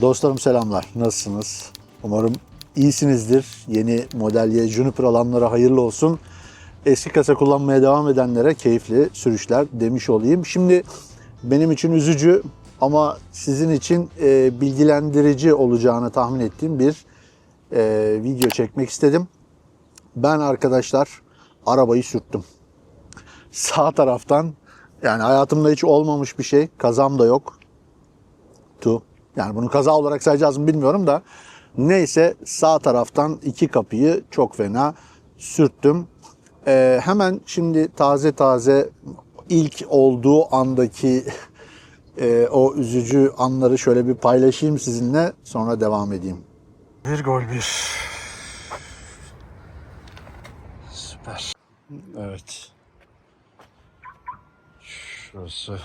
Dostlarım selamlar. Nasılsınız? Umarım iyisinizdir. Yeni model Y Juniper alanlara hayırlı olsun. Eski kasa kullanmaya devam edenlere keyifli sürüşler demiş olayım. Şimdi benim için üzücü ama sizin için e, bilgilendirici olacağını tahmin ettiğim bir e, video çekmek istedim. Ben arkadaşlar arabayı sürttüm. Sağ taraftan yani hayatımda hiç olmamış bir şey. Kazam da yok tu. Yani bunu kaza olarak sayacağız mı bilmiyorum da. Neyse sağ taraftan iki kapıyı çok fena sürttüm. Ee, hemen şimdi taze taze ilk olduğu andaki e, o üzücü anları şöyle bir paylaşayım sizinle sonra devam edeyim. Bir gol bir. Süper. Evet. Şurası.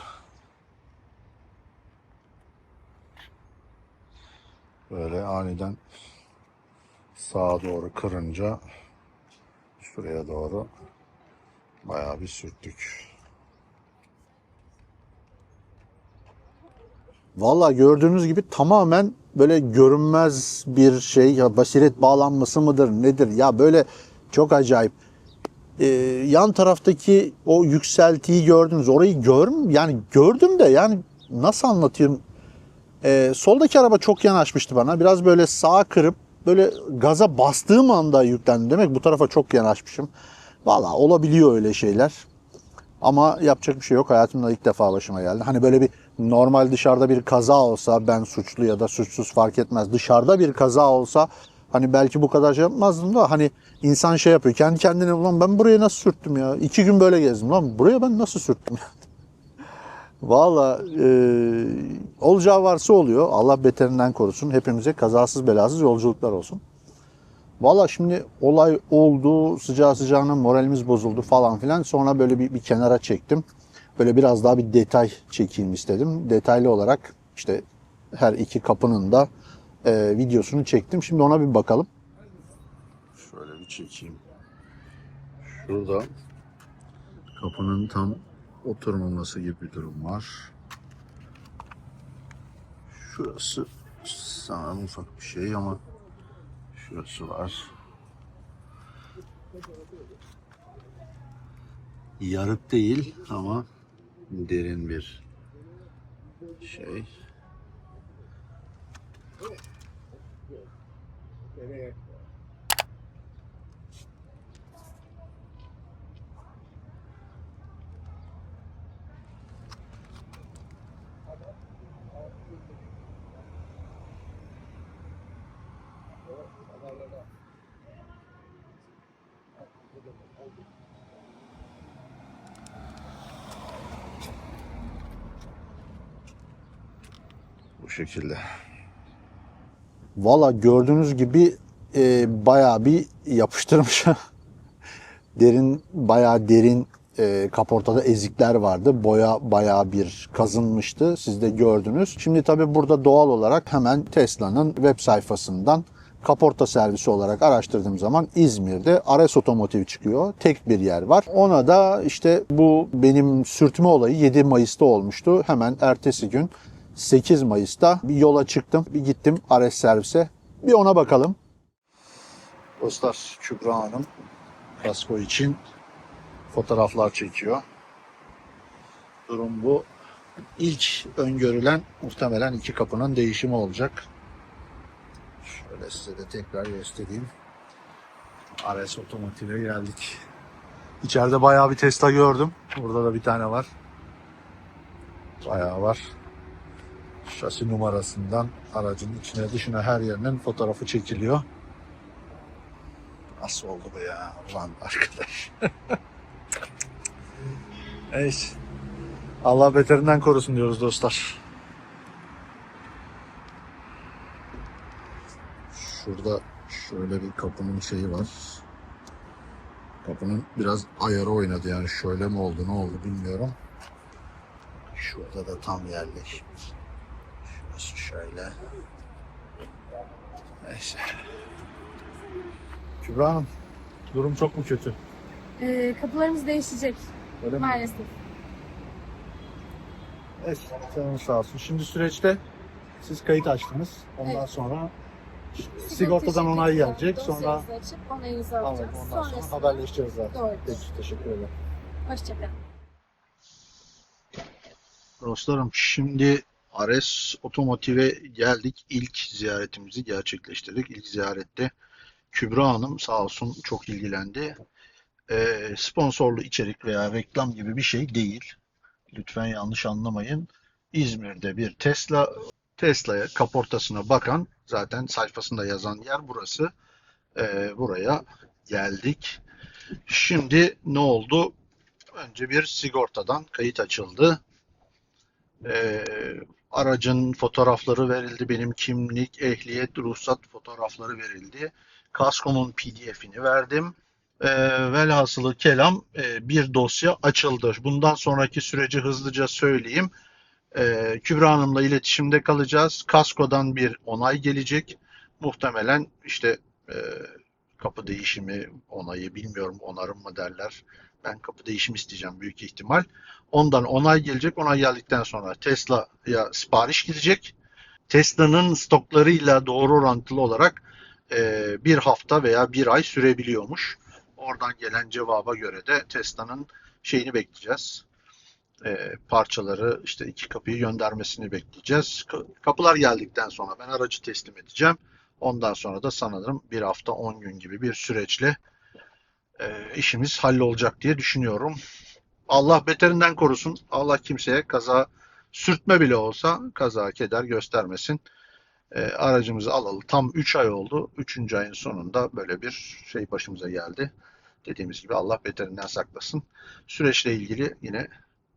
Böyle aniden sağa doğru kırınca şuraya doğru bayağı bir sürttük. Valla gördüğünüz gibi tamamen böyle görünmez bir şey ya basiret bağlanması mıdır nedir ya böyle çok acayip. Ee, yan taraftaki o yükseltiyi gördünüz orayı görm yani gördüm de yani nasıl anlatayım ee, soldaki araba çok yanaşmıştı bana. Biraz böyle sağa kırıp böyle gaza bastığım anda yüklendim. Demek bu tarafa çok yanaşmışım. Valla olabiliyor öyle şeyler. Ama yapacak bir şey yok. Hayatımda ilk defa başıma geldi. Hani böyle bir normal dışarıda bir kaza olsa ben suçlu ya da suçsuz fark etmez. Dışarıda bir kaza olsa hani belki bu kadar şey yapmazdım da hani insan şey yapıyor. Kendi kendine ulan ben buraya nasıl sürttüm ya? İki gün böyle gezdim. Lan buraya ben nasıl sürttüm? Valla e, olacağı varsa oluyor. Allah beterinden korusun. Hepimize kazasız belasız yolculuklar olsun. Valla şimdi olay oldu. Sıcağı sıcağına moralimiz bozuldu falan filan. Sonra böyle bir, bir kenara çektim. Böyle biraz daha bir detay çekeyim istedim. Detaylı olarak işte her iki kapının da e, videosunu çektim. Şimdi ona bir bakalım. Şöyle bir çekeyim. Şurada kapının tam oturmaması gibi bir durum var. Şurası sanırım ufak bir şey ama şurası var. Yarık değil ama derin bir şey. Bu şekilde. Valla gördüğünüz gibi e, bayağı bir yapıştırmış. derin bayağı derin e, kaportada ezikler vardı. Boya bayağı bir kazınmıştı. Siz de gördünüz. Şimdi tabii burada doğal olarak hemen Tesla'nın web sayfasından kaporta servisi olarak araştırdığım zaman İzmir'de Ares Otomotiv çıkıyor. Tek bir yer var. Ona da işte bu benim sürtme olayı 7 Mayıs'ta olmuştu. Hemen ertesi gün 8 Mayıs'ta bir yola çıktım. Bir gittim Ares servise. Bir ona bakalım. Dostlar Kübra Hanım kasko için fotoğraflar çekiyor. Durum bu. İlk öngörülen muhtemelen iki kapının değişimi olacak. Şöyle size de tekrar göstereyim. Ares Otomotiv'e geldik. İçeride bayağı bir Tesla gördüm. Burada da bir tane var. Bayağı var. Şasi numarasından aracın içine dışına her yerinin fotoğrafı çekiliyor. Nasıl oldu bu ya? Ulan arkadaş. Neyse. Allah beterinden korusun diyoruz dostlar. Şurada şöyle bir kapının şeyi var. Kapının biraz ayarı oynadı yani şöyle mi oldu ne oldu bilmiyorum. Şurada da tam yerleşim. Şöyle. Neyse. Kübra Hanım, durum çok mu kötü? Ee, kapılarımız değişecek Öyle mi? maalesef. Evet, canınız sağ olsun. Şimdi süreçte siz kayıt açtınız. Ondan Evet. sonra sigortadan onay gelecek. Sonra Dosyamızı açıp onayınızı Tamam, alacağız. ondan sonra Sonrasında haberleşeceğiz zaten. Doğrudur. Peki, teşekkür ederim. Hoşçakalın. Dostlarım şimdi Ares Otomotiv'e geldik. İlk ziyaretimizi gerçekleştirdik. İlk ziyarette Kübra Hanım sağ olsun çok ilgilendi. Ee, sponsorlu içerik veya reklam gibi bir şey değil. Lütfen yanlış anlamayın. İzmir'de bir Tesla Tesla'ya kaportasına bakan zaten sayfasında yazan yer burası. Ee, buraya geldik. Şimdi ne oldu? Önce bir sigortadan kayıt açıldı. Ee, aracın fotoğrafları verildi. Benim kimlik, ehliyet, ruhsat fotoğrafları verildi. Kaskomun PDF'ini verdim. Ee, velhasılı kelam e, bir dosya açıldı. Bundan sonraki süreci hızlıca söyleyeyim. Ee, Kübra Hanım'la iletişimde kalacağız. Kaskodan bir onay gelecek. Muhtemelen işte e, kapı değişimi onayı bilmiyorum onarım mı derler. Ben kapı değişimi isteyeceğim büyük ihtimal. Ondan onay gelecek. Onay geldikten sonra Tesla'ya sipariş gidecek. Tesla'nın stoklarıyla doğru orantılı olarak e, bir hafta veya bir ay sürebiliyormuş. Oradan gelen cevaba göre de Tesla'nın şeyini bekleyeceğiz. E, parçaları işte iki kapıyı göndermesini bekleyeceğiz. Ka- Kapılar geldikten sonra ben aracı teslim edeceğim. Ondan sonra da sanırım bir hafta 10 gün gibi bir süreçle e, işimiz hallolacak diye düşünüyorum. Allah beterinden korusun. Allah kimseye kaza sürtme bile olsa kaza keder göstermesin. E, aracımızı alalı tam 3 ay oldu. 3. ayın sonunda böyle bir şey başımıza geldi. Dediğimiz gibi Allah beterinden saklasın. Süreçle ilgili yine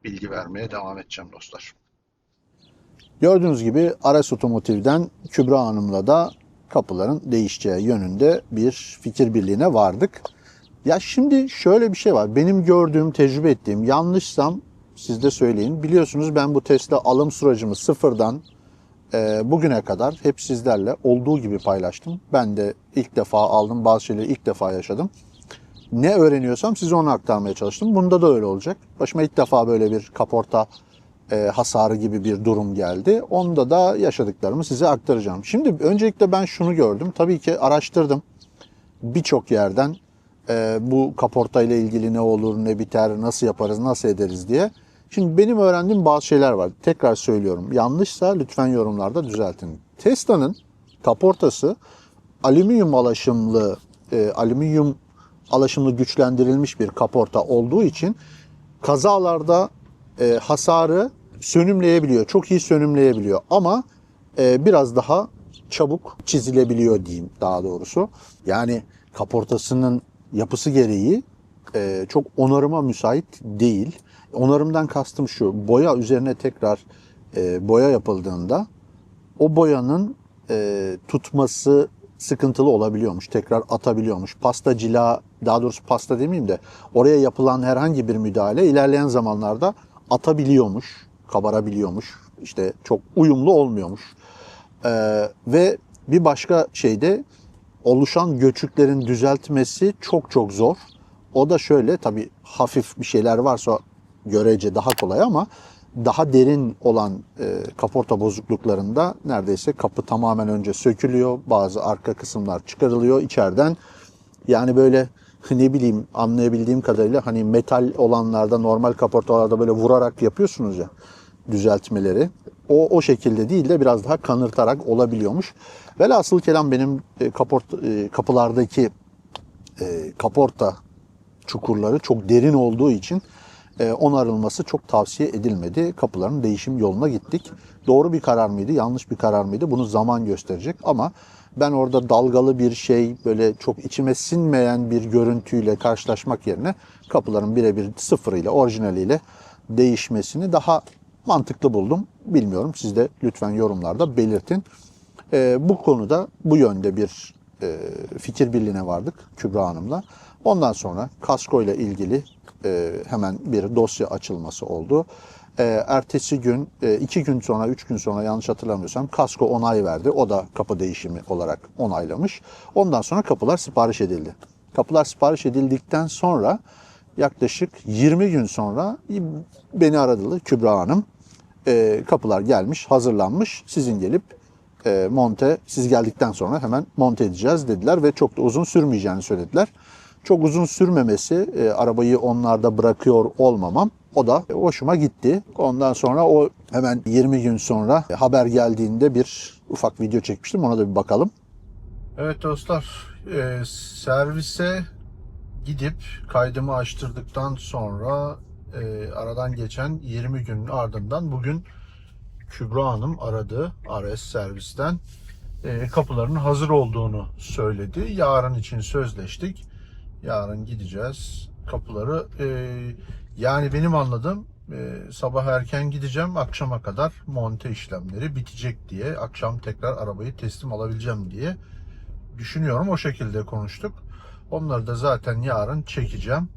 bilgi vermeye devam edeceğim dostlar. Gördüğünüz gibi Ares Otomotiv'den Kübra Hanım'la da kapıların değişeceği yönünde bir fikir birliğine vardık. Ya şimdi şöyle bir şey var. Benim gördüğüm, tecrübe ettiğim, yanlışsam siz de söyleyin. Biliyorsunuz ben bu Tesla alım sürecimi sıfırdan e, bugüne kadar hep sizlerle olduğu gibi paylaştım. Ben de ilk defa aldım, bazı şeyleri ilk defa yaşadım. Ne öğreniyorsam size onu aktarmaya çalıştım. Bunda da öyle olacak. Başıma ilk defa böyle bir kaporta e, hasarı gibi bir durum geldi. Onda da yaşadıklarımı size aktaracağım. Şimdi öncelikle ben şunu gördüm. Tabii ki araştırdım. Birçok yerden e, bu kaporta ile ilgili ne olur, ne biter, nasıl yaparız, nasıl ederiz diye. Şimdi benim öğrendiğim bazı şeyler var. Tekrar söylüyorum. Yanlışsa lütfen yorumlarda düzeltin. Tesla'nın kaportası alüminyum alaşımlı, e, alüminyum alaşımlı güçlendirilmiş bir kaporta olduğu için kazalarda e, hasarı sönümleyebiliyor. Çok iyi sönümleyebiliyor ama e, biraz daha çabuk çizilebiliyor diyeyim daha doğrusu. Yani kaportasının yapısı gereği e, çok onarıma müsait değil. Onarımdan kastım şu, boya üzerine tekrar e, boya yapıldığında o boyanın e, tutması sıkıntılı olabiliyormuş. Tekrar atabiliyormuş. Pasta cila, daha doğrusu pasta demeyeyim de oraya yapılan herhangi bir müdahale ilerleyen zamanlarda atabiliyormuş, kabarabiliyormuş. İşte çok uyumlu olmuyormuş. Ee, ve bir başka şey de oluşan göçüklerin düzeltmesi çok çok zor. O da şöyle tabii hafif bir şeyler varsa görece daha kolay ama daha derin olan e, kaporta bozukluklarında neredeyse kapı tamamen önce sökülüyor. Bazı arka kısımlar çıkarılıyor içeriden. Yani böyle ne bileyim anlayabildiğim kadarıyla hani metal olanlarda normal kaportalarda böyle vurarak yapıyorsunuz ya düzeltmeleri. O o şekilde değil de biraz daha kanırtarak olabiliyormuş. Velhasıl kelam benim e, kaport, e, kapılardaki e, kaporta çukurları çok derin olduğu için e, onarılması çok tavsiye edilmedi. Kapıların değişim yoluna gittik. Doğru bir karar mıydı, yanlış bir karar mıydı? Bunu zaman gösterecek ama ben orada dalgalı bir şey, böyle çok içime sinmeyen bir görüntüyle karşılaşmak yerine kapıların birebir sıfırıyla, orijinaliyle değişmesini daha mantıklı buldum. Bilmiyorum siz de lütfen yorumlarda belirtin. E, bu konuda bu yönde bir e, fikir birliğine vardık Kübra Hanım'la. Ondan sonra kasko ile ilgili e, hemen bir dosya açılması oldu. Ee, ertesi gün, e, iki gün sonra, üç gün sonra yanlış hatırlamıyorsam kasko onay verdi. O da kapı değişimi olarak onaylamış. Ondan sonra kapılar sipariş edildi. Kapılar sipariş edildikten sonra yaklaşık 20 gün sonra beni aradı Kübra Hanım. Ee, kapılar gelmiş, hazırlanmış. Sizin gelip e, monte, siz geldikten sonra hemen monte edeceğiz dediler ve çok da uzun sürmeyeceğini söylediler. Çok uzun sürmemesi, e, arabayı onlarda bırakıyor olmamam o da hoşuma gitti. Ondan sonra o hemen 20 gün sonra haber geldiğinde bir ufak video çekmiştim. Ona da bir bakalım. Evet dostlar, e, servise gidip kaydımı açtırdıktan sonra e, aradan geçen 20 günün ardından bugün Kübra Hanım aradı RS servisten. E, kapıların hazır olduğunu söyledi. Yarın için sözleştik. Yarın gideceğiz. Kapıları e, yani benim anladığım e, sabah erken gideceğim. Akşama kadar monte işlemleri bitecek diye. Akşam tekrar arabayı teslim alabileceğim diye düşünüyorum. O şekilde konuştuk. Onları da zaten yarın çekeceğim.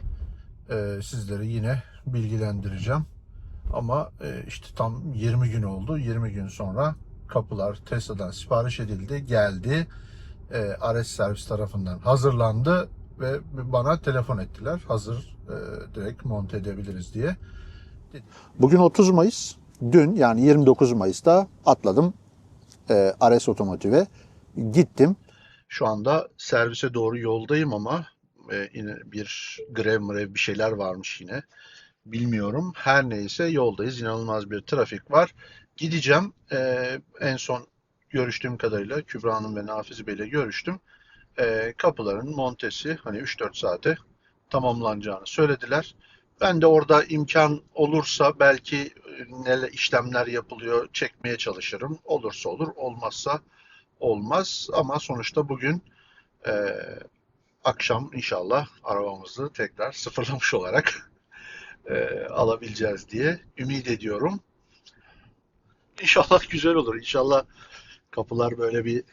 E, sizleri yine bilgilendireceğim. Ama e, işte tam 20 gün oldu. 20 gün sonra kapılar Tesla'dan sipariş edildi, geldi. E, RS servis tarafından hazırlandı ve bana telefon ettiler. Hazır e, direkt monte edebiliriz diye. Bugün 30 Mayıs. Dün yani 29 Mayıs'ta atladım e, RS Otomotiv'e. Gittim. Şu anda servise doğru yoldayım ama e, yine bir grev mrev bir şeyler varmış yine bilmiyorum. Her neyse yoldayız. İnanılmaz bir trafik var. Gideceğim. Ee, en son görüştüğüm kadarıyla Kübra Hanım ve Nafiz Bey ile görüştüm. Ee, kapıların montesi hani 3-4 saate tamamlanacağını söylediler. Ben de orada imkan olursa belki neler işlemler yapılıyor çekmeye çalışırım. Olursa olur, olmazsa olmaz. Ama sonuçta bugün e, akşam inşallah arabamızı tekrar sıfırlamış olarak e, alabileceğiz diye ümit ediyorum. İnşallah güzel olur. İnşallah kapılar böyle bir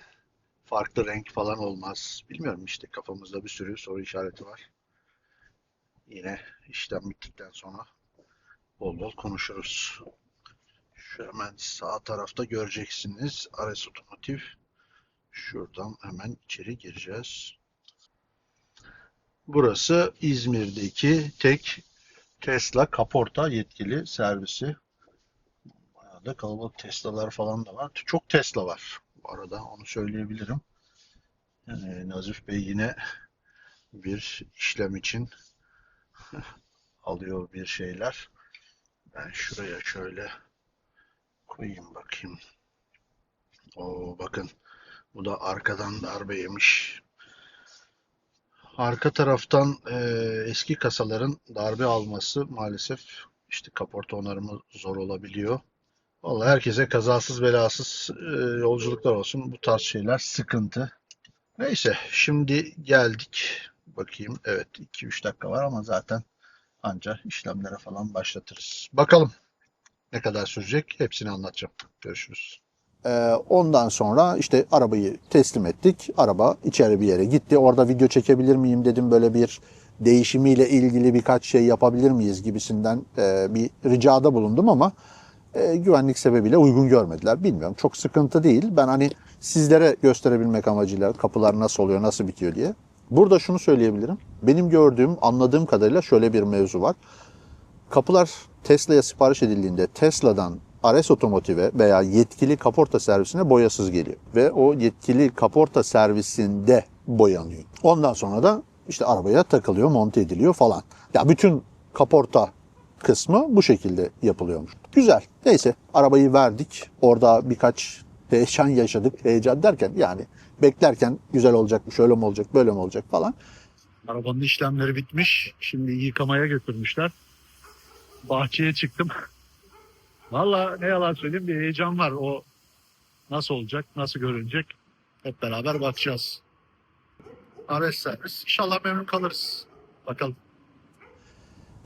farklı renk falan olmaz. Bilmiyorum işte kafamızda bir sürü soru işareti var. Yine işlem bittikten sonra bol bol konuşuruz. Şu hemen sağ tarafta göreceksiniz. Ares Otomotiv. Şuradan hemen içeri gireceğiz. Burası İzmir'deki tek Tesla kaporta yetkili servisi. Bayağı da kalabalık Tesla'lar falan da var. Çok Tesla var arada onu söyleyebilirim. Yani Nazif Bey yine bir işlem için alıyor bir şeyler. Ben şuraya şöyle koyayım bakayım. Oo bakın bu da arkadan darbe yemiş. Arka taraftan e, eski kasaların darbe alması maalesef işte kaporta onarımı zor olabiliyor. Vallahi herkese kazasız belasız e, yolculuklar olsun. Bu tarz şeyler sıkıntı. Neyse şimdi geldik. Bakayım evet 2-3 dakika var ama zaten anca işlemlere falan başlatırız. Bakalım ne kadar sürecek hepsini anlatacağım. Görüşürüz. Ee, ondan sonra işte arabayı teslim ettik. Araba içeri bir yere gitti. Orada video çekebilir miyim dedim. Böyle bir değişimiyle ilgili birkaç şey yapabilir miyiz gibisinden e, bir ricada bulundum ama e, güvenlik sebebiyle uygun görmediler. Bilmiyorum çok sıkıntı değil. Ben hani sizlere gösterebilmek amacıyla kapılar nasıl oluyor, nasıl bitiyor diye. Burada şunu söyleyebilirim. Benim gördüğüm, anladığım kadarıyla şöyle bir mevzu var. Kapılar Tesla'ya sipariş edildiğinde Tesla'dan Ares Otomotiv'e veya yetkili kaporta servisine boyasız geliyor. Ve o yetkili kaporta servisinde boyanıyor. Ondan sonra da işte arabaya takılıyor, monte ediliyor falan. Ya bütün kaporta kısmı bu şekilde yapılıyormuş. Güzel. Neyse arabayı verdik. Orada birkaç heyecan yaşadık. Heyecan derken yani beklerken güzel olacak mı, şöyle mi olacak, böyle mi olacak falan. Arabanın işlemleri bitmiş. Şimdi yıkamaya götürmüşler. Bahçeye çıktım. Valla ne yalan söyleyeyim bir heyecan var. O nasıl olacak, nasıl görünecek hep beraber bakacağız. Ares servis. İnşallah memnun kalırız. Bakalım.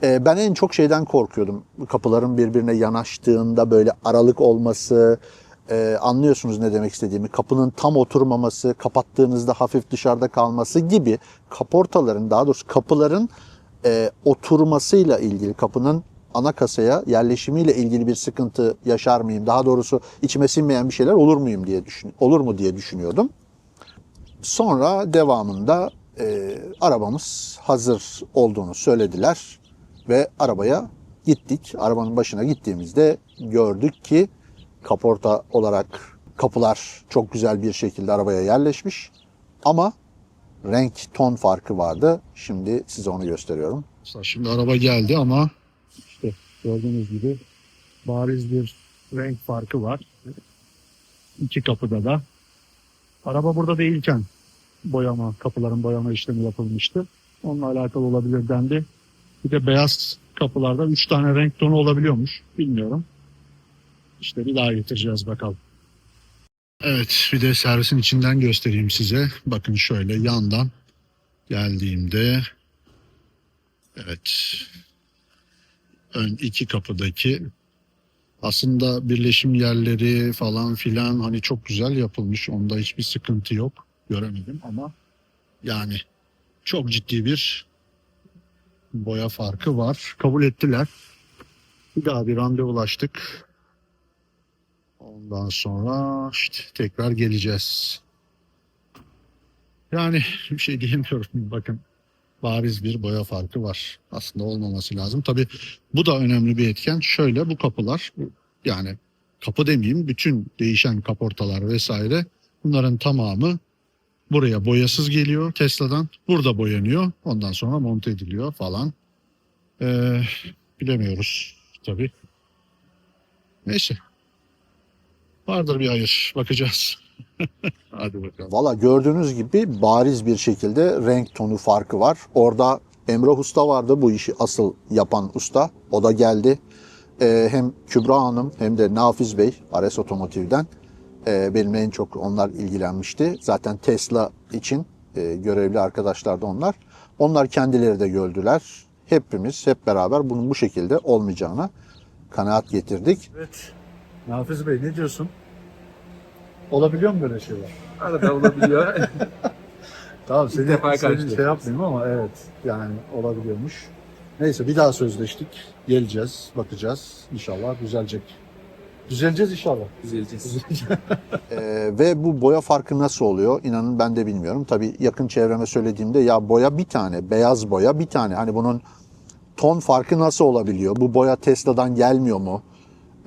Ee, ben en çok şeyden korkuyordum. Kapıların birbirine yanaştığında böyle aralık olması, e, anlıyorsunuz ne demek istediğimi. Kapının tam oturmaması, kapattığınızda hafif dışarıda kalması gibi kaportaların, daha doğrusu kapıların e, oturmasıyla ilgili, kapının ana kasaya yerleşimiyle ilgili bir sıkıntı yaşar mıyım? Daha doğrusu içime sinmeyen bir şeyler olur muyum diye düşün olur mu diye düşünüyordum. Sonra devamında e, arabamız hazır olduğunu söylediler ve arabaya gittik. Arabanın başına gittiğimizde gördük ki kaporta olarak kapılar çok güzel bir şekilde arabaya yerleşmiş. Ama renk ton farkı vardı. Şimdi size onu gösteriyorum. Şimdi araba geldi ama işte gördüğünüz gibi bariz bir renk farkı var. İki kapıda da. Araba burada değilken boyama, kapıların boyama işlemi yapılmıştı. Onunla alakalı olabilir dendi. Bir de beyaz kapılarda üç tane renk tonu olabiliyormuş. Bilmiyorum. İşte bir daha getireceğiz bakalım. Evet bir de servisin içinden göstereyim size. Bakın şöyle yandan geldiğimde Evet. Ön iki kapıdaki aslında birleşim yerleri falan filan hani çok güzel yapılmış. Onda hiçbir sıkıntı yok. Göremedim ama yani çok ciddi bir boya farkı var. Kabul ettiler. Bir daha bir randevulaştık. Ondan sonra işte tekrar geleceğiz. Yani bir şey diyemiyorum. Bakın bariz bir boya farkı var. Aslında olmaması lazım. Tabii bu da önemli bir etken. Şöyle bu kapılar yani kapı demeyeyim bütün değişen kaportalar vesaire bunların tamamı buraya boyasız geliyor Tesla'dan. Burada boyanıyor. Ondan sonra monte ediliyor falan. Ee, bilemiyoruz tabii. Neyse. Vardır bir hayır. Bakacağız. Hadi bakalım. Valla gördüğünüz gibi bariz bir şekilde renk tonu farkı var. Orada Emrah Usta vardı bu işi asıl yapan usta. O da geldi. Ee, hem Kübra Hanım hem de Nafiz Bey Ares Otomotiv'den e, benimle en çok onlar ilgilenmişti. Zaten Tesla için e, görevli arkadaşlar da onlar. Onlar kendileri de gördüler. Hepimiz hep beraber bunun bu şekilde olmayacağına kanaat getirdik. Evet. Nafiz Bey ne diyorsun? Olabiliyor mu böyle şeyler? Arada olabiliyor. Tamam seni- defa seni şey yapmayayım ama evet yani olabiliyormuş. Neyse bir daha sözleştik. Geleceğiz, bakacağız. İnşallah düzelecek. Düzeleceğiz inşallah. Düzeleceğiz. Ee, ve bu boya farkı nasıl oluyor? İnanın ben de bilmiyorum. Tabii yakın çevreme söylediğimde ya boya bir tane, beyaz boya bir tane. Hani bunun ton farkı nasıl olabiliyor? Bu boya Tesla'dan gelmiyor mu?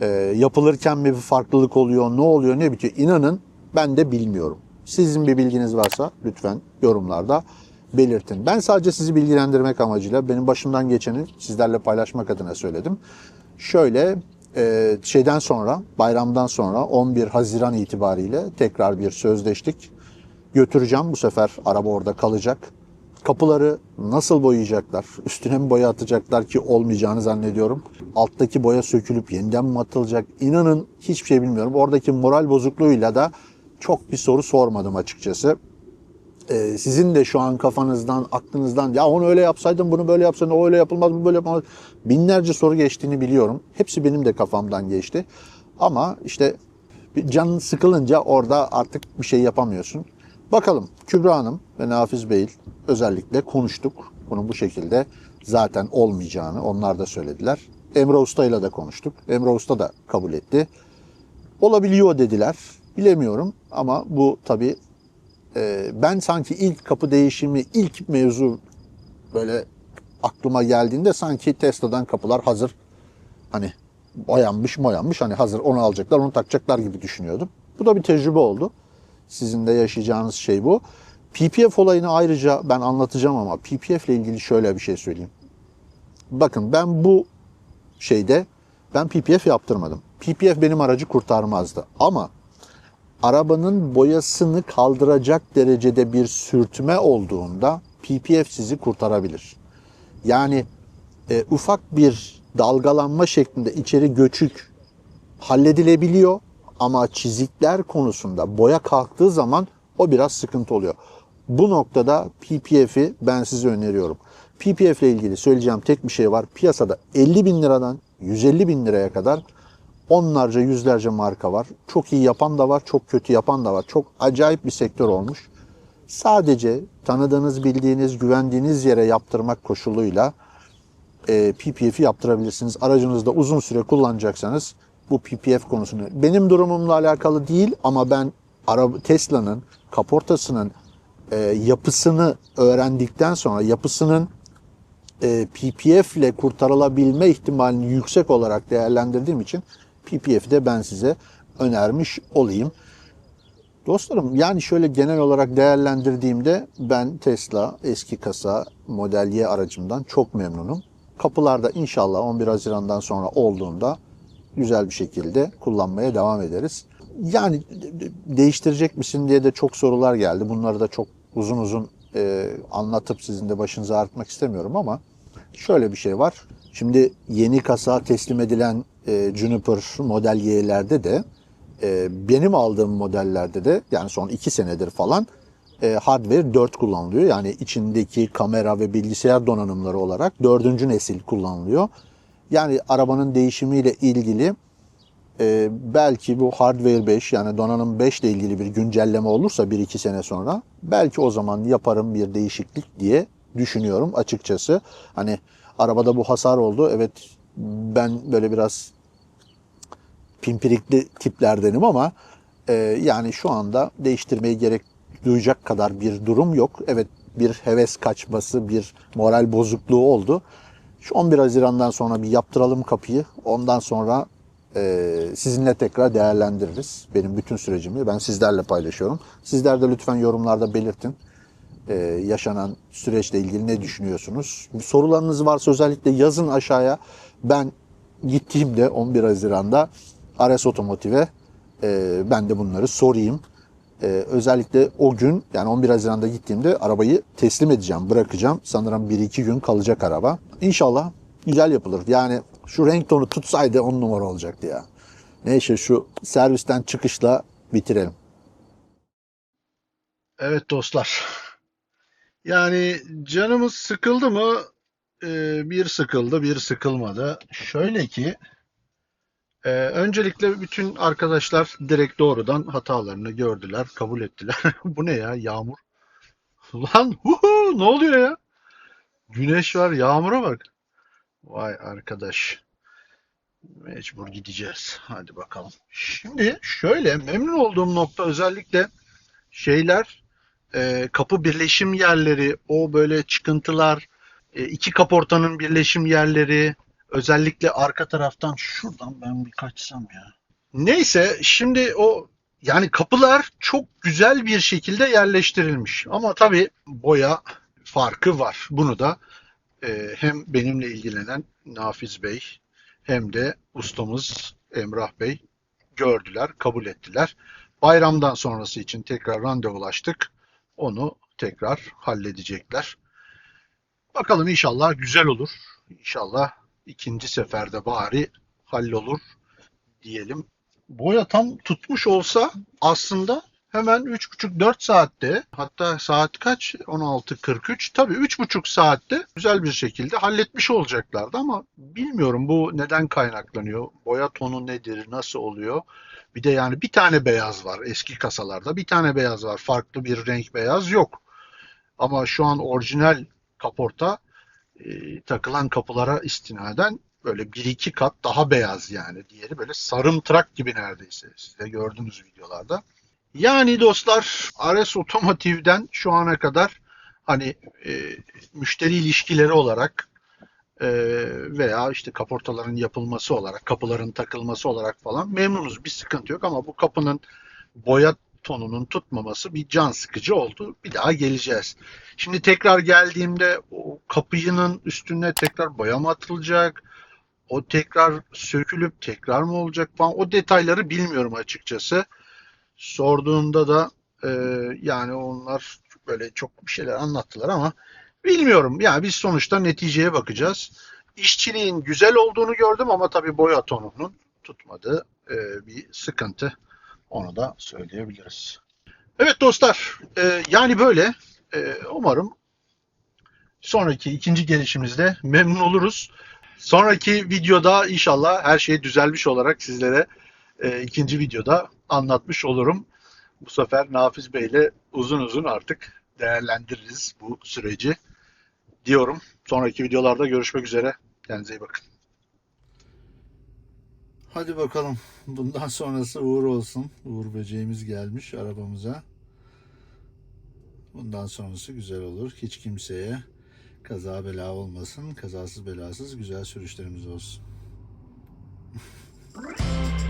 Ee, yapılırken mi bir farklılık oluyor? Ne oluyor? Ne bitiyor? İnanın ben de bilmiyorum. Sizin bir bilginiz varsa lütfen yorumlarda belirtin. Ben sadece sizi bilgilendirmek amacıyla benim başımdan geçeni sizlerle paylaşmak adına söyledim. Şöyle e, şeyden sonra bayramdan sonra 11 Haziran itibariyle tekrar bir sözleştik. Götüreceğim bu sefer araba orada kalacak. Kapıları nasıl boyayacaklar? Üstüne mi boya atacaklar ki olmayacağını zannediyorum. Alttaki boya sökülüp yeniden mi atılacak? İnanın hiçbir şey bilmiyorum. Oradaki moral bozukluğuyla da çok bir soru sormadım açıkçası. Ee, sizin de şu an kafanızdan, aklınızdan ya onu öyle yapsaydın, bunu böyle yapsaydın, o öyle yapılmaz, bu böyle yapılmaz. Binlerce soru geçtiğini biliyorum. Hepsi benim de kafamdan geçti. Ama işte canın sıkılınca orada artık bir şey yapamıyorsun. Bakalım Kübra Hanım ve Nafiz Bey özellikle konuştuk. Bunun bu şekilde zaten olmayacağını onlar da söylediler. Emre Usta ile de konuştuk. Emre Usta da kabul etti. Olabiliyor dediler. Bilemiyorum ama bu tabii e, ben sanki ilk kapı değişimi, ilk mevzu böyle aklıma geldiğinde sanki Tesla'dan kapılar hazır. Hani boyanmış boyanmış hani hazır onu alacaklar onu takacaklar gibi düşünüyordum. Bu da bir tecrübe oldu. Sizin de yaşayacağınız şey bu. PPF olayını ayrıca ben anlatacağım ama PPF ile ilgili şöyle bir şey söyleyeyim. Bakın ben bu şeyde ben PPF yaptırmadım. PPF benim aracı kurtarmazdı. Ama arabanın boyasını kaldıracak derecede bir sürtme olduğunda PPF sizi kurtarabilir. Yani e, ufak bir dalgalanma şeklinde içeri göçük halledilebiliyor ama çizikler konusunda boya kalktığı zaman o biraz sıkıntı oluyor. Bu noktada PPF'i ben size öneriyorum. PPF ile ilgili söyleyeceğim tek bir şey var. Piyasada 50 bin liradan 150 bin liraya kadar onlarca yüzlerce marka var. Çok iyi yapan da var, çok kötü yapan da var. Çok acayip bir sektör olmuş. Sadece tanıdığınız, bildiğiniz, güvendiğiniz yere yaptırmak koşuluyla e, PPF'i yaptırabilirsiniz. Aracınızda uzun süre kullanacaksanız bu PPF konusunu benim durumumla alakalı değil ama ben Tesla'nın kaportasının e, yapısını öğrendikten sonra yapısının e, PPF ile kurtarılabilme ihtimalini yüksek olarak değerlendirdiğim için PPF'i de ben size önermiş olayım. Dostlarım yani şöyle genel olarak değerlendirdiğimde ben Tesla eski kasa Model Y aracımdan çok memnunum. Kapılarda inşallah 11 Haziran'dan sonra olduğunda güzel bir şekilde kullanmaya devam ederiz. Yani de- de- değiştirecek misin diye de çok sorular geldi. Bunları da çok uzun uzun e, anlatıp sizin de başınızı ağrıtmak istemiyorum ama şöyle bir şey var. Şimdi yeni kasa teslim edilen e, Juniper Model Y'lerde de e, benim aldığım modellerde de yani son 2 senedir falan e, hardware 4 kullanılıyor. Yani içindeki kamera ve bilgisayar donanımları olarak 4. nesil kullanılıyor. Yani arabanın değişimiyle ilgili e, belki bu hardware 5 yani donanım 5 ile ilgili bir güncelleme olursa 1-2 sene sonra belki o zaman yaparım bir değişiklik diye düşünüyorum açıkçası. Hani arabada bu hasar oldu. Evet ben böyle biraz pimpirikli tiplerdenim ama e, yani şu anda değiştirmeye gerek duyacak kadar bir durum yok. Evet bir heves kaçması, bir moral bozukluğu oldu. Şu 11 Haziran'dan sonra bir yaptıralım kapıyı. Ondan sonra e, sizinle tekrar değerlendiririz. Benim bütün sürecimi ben sizlerle paylaşıyorum. Sizler de lütfen yorumlarda belirtin. E, yaşanan süreçle ilgili ne düşünüyorsunuz? Sorularınız varsa özellikle yazın aşağıya. Ben gittiğimde 11 Haziran'da Ares Otomotiv'e e, ben de bunları sorayım. E, özellikle o gün yani 11 Haziran'da gittiğimde arabayı teslim edeceğim, bırakacağım. Sanırım 1-2 gün kalacak araba. İnşallah güzel yapılır. Yani şu renk tonu tutsaydı 10 numara olacaktı ya. Neyse şu servisten çıkışla bitirelim. Evet dostlar. Yani canımız sıkıldı mı? Ee, bir sıkıldı, bir sıkılmadı. Şöyle ki, e, öncelikle bütün arkadaşlar direkt doğrudan hatalarını gördüler, kabul ettiler. Bu ne ya? Yağmur. Lan huhu, ne oluyor ya? Güneş var, yağmura bak. Vay arkadaş. Mecbur gideceğiz. Hadi bakalım. Şimdi şöyle memnun olduğum nokta özellikle şeyler e, kapı birleşim yerleri, o böyle çıkıntılar, e, iki kaportanın birleşim yerleri, özellikle arka taraftan şuradan ben bir kaçsam ya. Neyse şimdi o yani kapılar çok güzel bir şekilde yerleştirilmiş. Ama tabii boya farkı var. Bunu da e, hem benimle ilgilenen Nafiz Bey hem de ustamız Emrah Bey gördüler, kabul ettiler. Bayramdan sonrası için tekrar randevulaştık. Onu tekrar halledecekler. Bakalım inşallah güzel olur. İnşallah ikinci seferde bari hallolur diyelim. Boya tam tutmuş olsa aslında hemen 3,5-4 saatte hatta saat kaç? 16.43 tabii 3,5 saatte güzel bir şekilde halletmiş olacaklardı ama bilmiyorum bu neden kaynaklanıyor? Boya tonu nedir? Nasıl oluyor? Bir de yani bir tane beyaz var eski kasalarda. Bir tane beyaz var. Farklı bir renk beyaz yok. Ama şu an orijinal kaporta e, takılan kapılara istinaden böyle bir iki kat daha beyaz yani. Diğeri böyle sarımtırak gibi neredeyse. Siz de gördünüz videolarda. Yani dostlar Ares Otomotiv'den şu ana kadar hani e, müşteri ilişkileri olarak e, veya işte kaportaların yapılması olarak, kapıların takılması olarak falan memnunuz. Bir sıkıntı yok ama bu kapının boya tonunun tutmaması bir can sıkıcı oldu. Bir daha geleceğiz. Şimdi tekrar geldiğimde o kapının üstüne tekrar boya mı atılacak? O tekrar sökülüp tekrar mı olacak falan o detayları bilmiyorum açıkçası. Sorduğumda da e, yani onlar böyle çok bir şeyler anlattılar ama bilmiyorum. Yani biz sonuçta neticeye bakacağız. İşçiliğin güzel olduğunu gördüm ama tabii boya tonunun tutmadığı e, bir sıkıntı. Onu da söyleyebiliriz. Evet dostlar, e, yani böyle. E, umarım sonraki ikinci gelişimizde memnun oluruz. Sonraki videoda inşallah her şey düzelmiş olarak sizlere e, ikinci videoda anlatmış olurum. Bu sefer Nafiz Bey ile uzun uzun artık değerlendiririz bu süreci diyorum. Sonraki videolarda görüşmek üzere. Kendinize iyi bakın. Hadi bakalım. Bundan sonrası uğur olsun. Uğur böceğimiz gelmiş arabamıza. Bundan sonrası güzel olur. Hiç kimseye kaza bela olmasın. Kazasız belasız güzel sürüşlerimiz olsun.